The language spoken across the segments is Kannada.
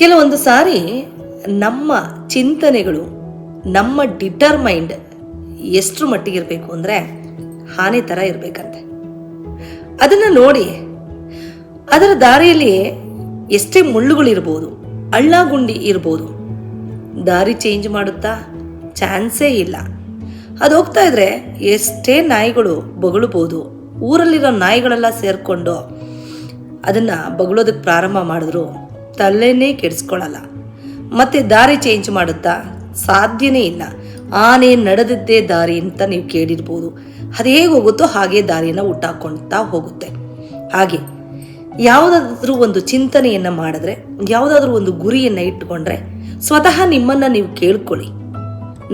ಕೆಲವೊಂದು ಸಾರಿ ನಮ್ಮ ಚಿಂತನೆಗಳು, ನಮ್ಮ ಡಿಟರ್ಮೈಂಡ್ ಎಷ್ಟರ ಮಟ್ಟಿಗೆ ಇರಬೇಕು ಅಂದರೆ ಹಾನಿ ಥರ ಇರಬೇಕಂತೆ. ಅದನ್ನು ನೋಡಿ ಅದರ ದಾರಿಯಲ್ಲಿ ಎಷ್ಟೇ ಮುಳ್ಳುಗಳಿರ್ಬೋದು ಹಳ್ಳಗುಂಡಿ ಇರ್ಬೋದು, ದಾರಿ ಚೇಂಜ್ ಮಾಡುತ್ತಾ? ಚಾನ್ಸೇ ಇಲ್ಲ. ಅದು ಹೋಗ್ತಾ ಇದ್ರೆ ಎಷ್ಟೇ ನಾಯಿಗಳು ಬೊಗಳ್ಬೋದು, ಊರಲ್ಲಿರೋ ನಾಯಿಗಳೆಲ್ಲ ಸೇರಿಕೊಂಡು ಅದನ್ನು ಬಗಳೋದಕ್ಕೆ ಪ್ರಾರಂಭ ಮಾಡಿದ್ರು, ತಲೆನೇ ಕೆಡಿಸ್ಕೊಳ್ಳಲ್ಲ ಮತ್ತೆ ದಾರಿ ಚೇಂಜ್ ಮಾಡುತ್ತಾ? ಸಾಧ್ಯನೇ ಇಲ್ಲ. ಆನೆ ನಡೆದಿದ್ದೇ ದಾರಿ ಅಂತ ನೀವು ಕೇಳಿರ್ಬೋದು. ಅದು ಹೇಗೆ ಹೋಗುತ್ತೋ ಹಾಗೆ ದಾರಿಯನ್ನು ಹುಟ್ಟಾಕೊಳ್ತಾ ಹೋಗುತ್ತೆ. ಹಾಗೆ, ಯಾವುದಾದ್ರೂ ಒಂದು ಚಿಂತನೆಯನ್ನು ಮಾಡಿದ್ರೆ, ಯಾವುದಾದ್ರೂ ಒಂದು ಗುರಿಯನ್ನು ಇಟ್ಕೊಂಡ್ರೆ, ಸ್ವತಃ ನಿಮ್ಮನ್ನು ನೀವು ಕೇಳ್ಕೊಳ್ಳಿ.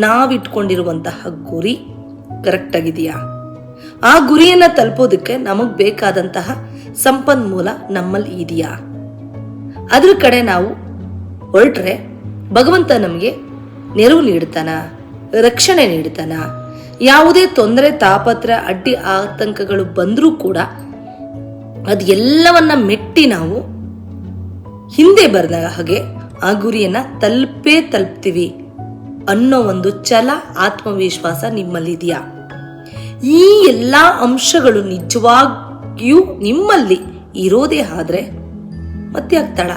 ನಾವಿಟ್ಕೊಂಡಿರುವಂತಹ ಗುರಿ ಕರೆಕ್ಟಾಗಿದೆಯಾ ಆ ಗುರಿಯನ್ನು ತಲುಪೋದಕ್ಕೆ ನಮಗೆ ಬೇಕಾದಂತಹ ಸಂಪನ್ಮೂಲ ನಮ್ಮಲ್ಲಿ ಇದೆಯಾ? ಅದ್ರ ಕಡೆ ನಾವು ಹೊರಟ್ರೆ ಭಗವಂತ ನಮಗೆ ನೆರವು ನೀಡ್ತಾನ, ರಕ್ಷಣೆ ನೀಡ್ತಾನ. ಯಾವುದೇ ತೊಂದರೆ, ತಾಪತ್ರ, ಅಡ್ಡಿ ಆತಂಕಗಳು ಬಂದರೂ ಕೂಡ ಅದು ಎಲ್ಲವನ್ನ ಮೆಟ್ಟಿ ನಾವು ಹಿಂದೆ ಬರೆದ ಹಾಗೆ ಆ ಗುರಿಯನ್ನ ತಲುಪೇ ತಲುಪ್ತೀವಿ ಅನ್ನೋ ಒಂದು ಛಲ, ಆತ್ಮವಿಶ್ವಾಸ ನಿಮ್ಮಲ್ಲಿದೆಯಾ? ಈ ಎಲ್ಲ ಅಂಶಗಳು ನಿಜವಾಗಿಯೂ ನಿಮ್ಮಲ್ಲಿ ಇರೋದೇ ಆದ್ರೆ ಮತ್ತೆ ಆಗ್ತಾಳ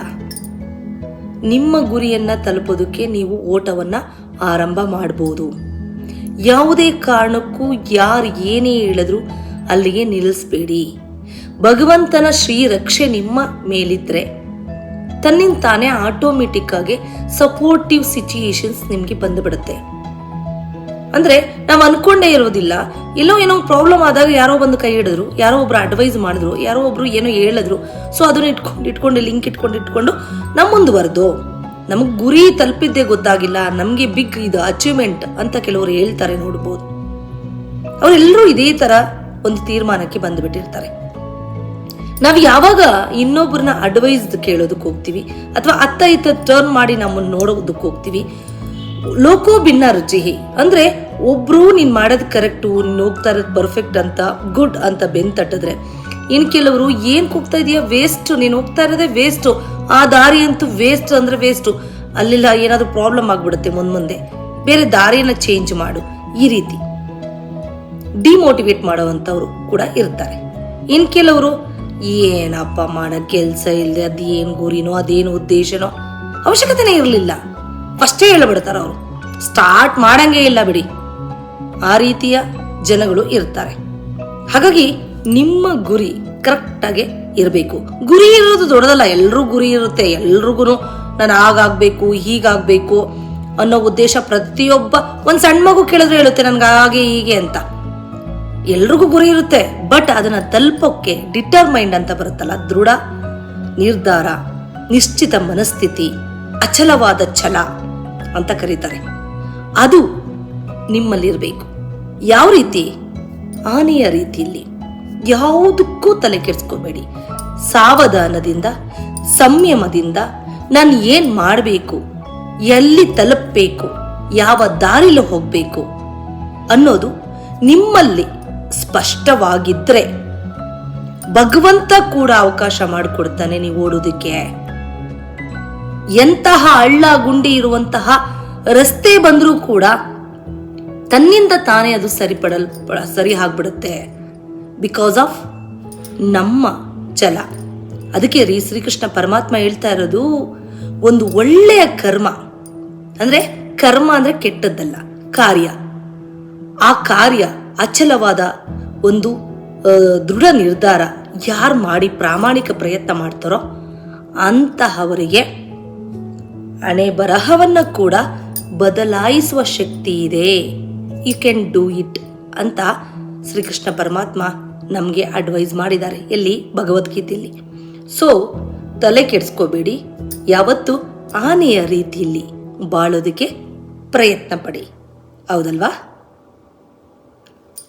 ನಿಮ್ಮ ಗುರಿಯನ್ನ ತಲುಪೋದಕ್ಕೆ ನೀವು ಓಟವನ್ನ ಆರಂಭ ಮಾಡಬಹುದು ಯಾವುದೇ ಕಾರಣಕ್ಕೂ ಯಾರು ಏನೇ ಹೇಳಿದ್ರು ಅಲ್ಲಿಗೆ ನಿಲ್ಲಿಸ್ಬೇಡಿ. ಭಗವಂತನ ಶ್ರೀ ರಕ್ಷೆ ನಿಮ್ಮ ಮೇಲಿದ್ರೆ ತನ್ನಿಂದ ತಾನೇ ಆಟೋಮೆಟಿಕ್ ಆಗಿ ಸಪೋರ್ಟಿವ್ ಸಿಚುಯೇಷನ್ಸ್ ನಿಮಗೆ ಬಂದ್ಬಿಡುತ್ತೆ. ಅಂದ್ರೆ ನಾವು ಅನ್ಕೊಂಡೇ ಇರೋದಿಲ್ಲ. ಎಲ್ಲೋ ಏನೋ ಪ್ರಾಬ್ಲಮ್ ಆದಾಗ ಯಾರೋ ಬಂದು ಕೈ ಹಿಡಿದ್ರು, ಯಾರೋ ಒಬ್ರು ಅಡ್ವೈಸ್ ಮಾಡಿದ್ರು, ಯಾರೋ ಒಬ್ರು ಏನೋ ಹೇಳಿದ್ರು. ಸೊ ಅದನ್ನ ಇಟ್ಕೊಂಡು ಇಟ್ಕೊಂಡು ಲಿಂಕ್ ಇಟ್ಕೊಂಡು ಇಟ್ಕೊಂಡು ನಮ್ಮ ಮುಂದುವರೆದು. ನಮಗೆ ಗುರಿ ತಲುಪಿದ್ದೆ ಗೊತ್ತಾಗಿಲ್ಲ. ನಮಗೆ ಬಿಗ್ ಇದು ಅಚೀವ್ಮೆಂಟ್ ಅಂತ ಕೆಲವರು ಹೇಳ್ತಾರೆ ನೋಡ್ಬೋದು. ಅವರೆಲ್ಲರೂ ಇದೇ ತರ ಒಂದು ತೀರ್ಮಾನಕ್ಕೆ ಬಂದುಬಿಟ್ಟಿರ್ತಾರೆ. ನಾವು ಯಾವಾಗ ಇನ್ನೊಬ್ಬರನ್ನ ಅಡ್ವೈಸ್ ಕೇಳೋದಕ್ಕೆ ಹೋಗ್ತೀವಿ, ಅಥವಾ ಅತ್ತ ಇತ್ತ ಟರ್ನ್ ಮಾಡಿ ನಮ್ಮನ್ನು ನೋಡೋದಕ್ಕೆ ಹೋಗ್ತೀವಿ, ಲೋಕೋ ಭಿನ್ನ ರುಚಿಹಿ. ಅಂದ್ರೆ ಒಬ್ರು ನೀನ್ ಮಾಡೋದು ಕರೆಕ್ಟು ನೀನು ಹೋಗ್ತಾ ಇರೋದು ಪರ್ಫೆಕ್ಟ್ ಅಂತ ಗುಡ್ ಅಂತ ಬೆನ್ ತಟ್ಟಿದ್ರೆ. ಇನ್ ಕೆಲವರು ಏನ್ ಹೋಗ್ತಾ ಇದೀಯ? ವೇಸ್ಟ್ ನೀನ್ ಹೋಗ್ತಾ ಇರೋದೇ ವೇಸ್ಟ್ ಆ ದಾರಿ ಅಂತೂ ವೇಸ್ಟ್ ಅಂದ್ರೆ ವೇಸ್ಟ್ ಅಲ್ಲೆಲ್ಲ ಏನಾದ್ರೂ ಪ್ರಾಬ್ಲಮ್ ಆಗ್ಬಿಡುತ್ತೆ ಮುಂದ್ ಮುಂದೆ. ಬೇರೆ ದಾರಿಯನ್ನ ಚೇಂಜ್ ಮಾಡು. ಈ ರೀತಿ. ಡಿಮೋಟಿವೇಟ್ ಮಾಡುವಂಥವ್ರು ಕೂಡ ಇರ್ತಾರೆ. ಇನ್ ಕೆಲವರು, ಏನಪ್ಪ ಮಾಡೋ, ಕೆಲಸ ಇಲ್ಲದೆ ಅದೇನು ಗುರಿನೋ, ಅದೇನು ಉದ್ದೇಶನೋ? ಅವಶ್ಯಕತೆನೇ ಇರಲಿಲ್ಲ. ಫಸ್ಟೇ ಹೇಳ್ಬಿಡ್ತಾರೆ ಅವರು. ಸ್ಟಾರ್ಟ್ ಮಾಡಂಗೇ ಇಲ್ಲ ಬಿಡಿ. ಆ ರೀತಿಯ ಜನಗಳು ಇರ್ತಾರೆ. ಹಾಗಾಗಿ ನಿಮ್ಮ ಗುರಿ ಕರೆಕ್ಟಾಗಿ ಇರಬೇಕು. ಗುರಿ ಇರೋದು ದೊಡ್ಡದಲ್ಲ ಎಲ್ಲರೂ ಗುರಿ ಇರುತ್ತೆ ಎಲ್ರಿಗೂ ನಾನು ಆಗಾಗ್ಬೇಕು ಹೀಗಾಗ್ಬೇಕು ಅನ್ನೋ ಉದ್ದೇಶ ಪ್ರತಿಯೊಬ್ಬ ಒಂದು ಸಣ್ಣ ಮಗು ಕೇಳಿದ್ರೆ ಹೇಳುತ್ತೆ, ನನ್ಗೆ ಹಾಗೆ ಹೀಗೆ ಅಂತ. ಎಲ್ರಿಗೂ ಗುರಿ ಇರುತ್ತೆ ಬಟ್ ಅದನ್ನ ತಲುಪೋಕ್ಕೆ ಡಿಟರ್ಮೈಂಡ್ ಅಂತ ಬರುತ್ತಲ್ಲ, ದೃಢ, ನಿರ್ಧಾರ, ನಿಶ್ಚಿತ ಮನಸ್ಥಿತಿ, ಅಚಲವಾದ ಛಲ ಅಂತ ಕರೀತಾರೆ. ಅದು ನಿಮ್ಮಲ್ಲಿರಬೇಕು. ಯಾವ ರೀತಿ? ಆನೆಯ ರೀತಿಯಲ್ಲಿ. ಯಾವುದಕ್ಕೂ ತಲೆ ಕೆಡಿಸ್ಕೋಬೇಡಿ. ಸಾವಧಾನದಿಂದ, ಸಂಯಮದಿಂದ ನಾನು ಏನು ಮಾಡಬೇಕು? ಎಲ್ಲಿ ತಲುಪಬೇಕು? ಯಾವ ದಾರಿಲಿ ಹೋಗಬೇಕು? ಅನ್ನೋದು ನಿಮ್ಮಲ್ಲಿ ಸ್ಪಷ್ಟವಾಗಿದ್ರೆ ಭಗವಂತ ಕೂಡ ಅವಕಾಶ ಮಾಡಿಕೊಡ್ತಾನೆ ನೀವು ಓಡೋದಕ್ಕೆ. ಎಂತಹ ಹಳ್ಳ ಗುಂಡಿ ಇರುವಂತಹ ರಸ್ತೆ ಬಂದರೂ ಕೂಡ ತನ್ನಿಂದ ತಾನೇ ಅದು ಸರಿಪಡಲ್, ಸರಿ ಆಗ್ಬಿಡುತ್ತೆ. ಬಿಕಾಸ್ ಆಫ್ ನಮ್ಮ ಛಲ. ಅದಕ್ಕೆ ರೀ ಶ್ರೀಕೃಷ್ಣ ಪರಮಾತ್ಮ ಹೇಳ್ತಾ ಇರೋದು, ಒಂದು ಒಳ್ಳೆಯ ಕರ್ಮ. ಅಂದ್ರೆ ಕರ್ಮ ಅಂದ್ರೆ ಕೆಟ್ಟದ್ದಲ್ಲ, ಕಾರ್ಯ. ಆ ಕಾರ್ಯ ಅಚಲವಾದ ಒಂದು ದೃಢ ನಿರ್ಧಾರ ಯಾರು ಮಾಡಿ ಪ್ರಾಮಾಣಿಕ ಪ್ರಯತ್ನ ಮಾಡ್ತಾರೋ ಅಂತಹವರಿಗೆ ಹಣೆ ಬರಹವನ್ನು ಕೂಡ ಬದಲಾಯಿಸುವ ಶಕ್ತಿ ಇದೆ. ಯು ಕ್ಯಾನ್ ಡೂ ಇಟ್ ಅಂತ ಶ್ರೀಕೃಷ್ಣ ಪರಮಾತ್ಮ ನಮಗೆ ಅಡ್ವೈಸ್ ಮಾಡಿದ್ದಾರೆ ಎಲ್ಲಿ? ಭಗವದ್ಗೀತೆಯಲ್ಲಿ. ಸೊ ತಲೆ ಕೆಡಿಸ್ಕೋಬೇಡಿ. ಯಾವತ್ತು ಆನೆಯ ರೀತಿಯಲ್ಲಿ ಬಾಳೋದಕ್ಕೆ ಪ್ರಯತ್ನ ಪಡಿ. ಹೌದಲ್ವಾ?